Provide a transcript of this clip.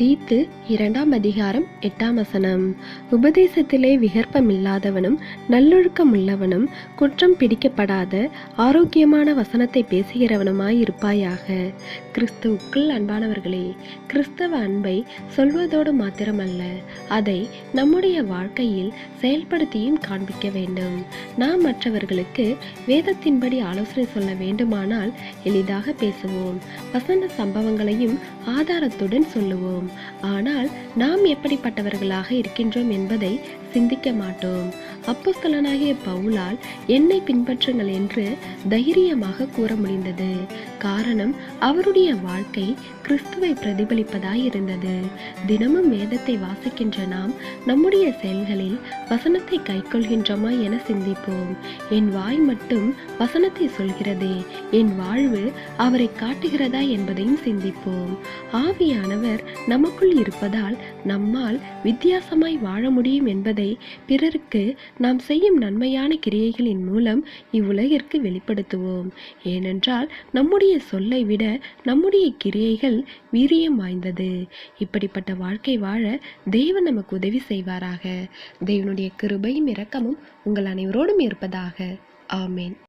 தீத்து இரண்டாம் அதிகாரம் எட்டாம் வசனம். உபதேசத்திலே விகற்பமில்லாதவனும் நல்லொழுக்கமுள்ளவனும் குற்றம் பிடிக்கப்படாத ஆரோக்கியமான வசனத்தை பேசுகிறவனுமாய் இருப்பாயாக. கிறிஸ்துவுக்குள் அன்பானவர்களே கிறிஸ்தவ அன்பை சொல்வதோடு மாத்திரமல்ல அதை நம்முடைய வாழ்க்கையில் செயல்படுத்தியும் காண்பிக்க வேண்டும். நாம் மற்றவர்களுக்கு வேதத்தின்படி ஆலோசனை சொல்ல வேண்டுமானால் எளிதாக பேசுவோம். வசன சம்பவங்களையும் ஆதாரத்துடன் சொல்லுவோம். ஆனால் நாம் எப்படிப்பட்டவர்களாக இருக்கின்றோம் என்பதை சிந்திக்க மாட்டோம். அப்போஸ்தலனாகிய பவுலால் என்னை பின்பற்றுங்கள் என்று தைரியமாக கூற முடிந்தது. காரணம் அவருடைய வாழ்க்கை கிறிஸ்துவை பிரதிபலிப்பதாய் இருந்தது தினமும் வேதத்தை வாசிக்கின்ற நாம் நம்முடைய செயல்களில் வசனத்தை கைக்கொள்கின்றோமா என சிந்திப்போம். என் வாய் மட்டும் வசனத்தை சொல்கிறதே என் வாழ்வு அவரை காட்டுகிறதா என்பதையும் சிந்திப்போம். ஆவியானவர் நமக்குள் இருப்பதால் நம்மால் வித்தியாசமாய் வாழ முடியும் என்பதை பிறருக்கு நாம் செய்யும் நன்மையான கிரியைகளின் மூலம் இவ்வுலகிற்கு வெளிப்படுத்துவோம். ஏனென்றால் நம்முடைய சொல்லை விட நம்முடைய கிரியைகள் வீரியம் வாய்ந்தது. இப்படிப்பட்ட வாழ்க்கை வாழ தேவன் நமக்கு உதவி செய்வாராக. தேவனுடைய கிருபையும் இரக்கமும் உங்கள் அனைவரோடும் இருப்பதாக. ஆமேன்.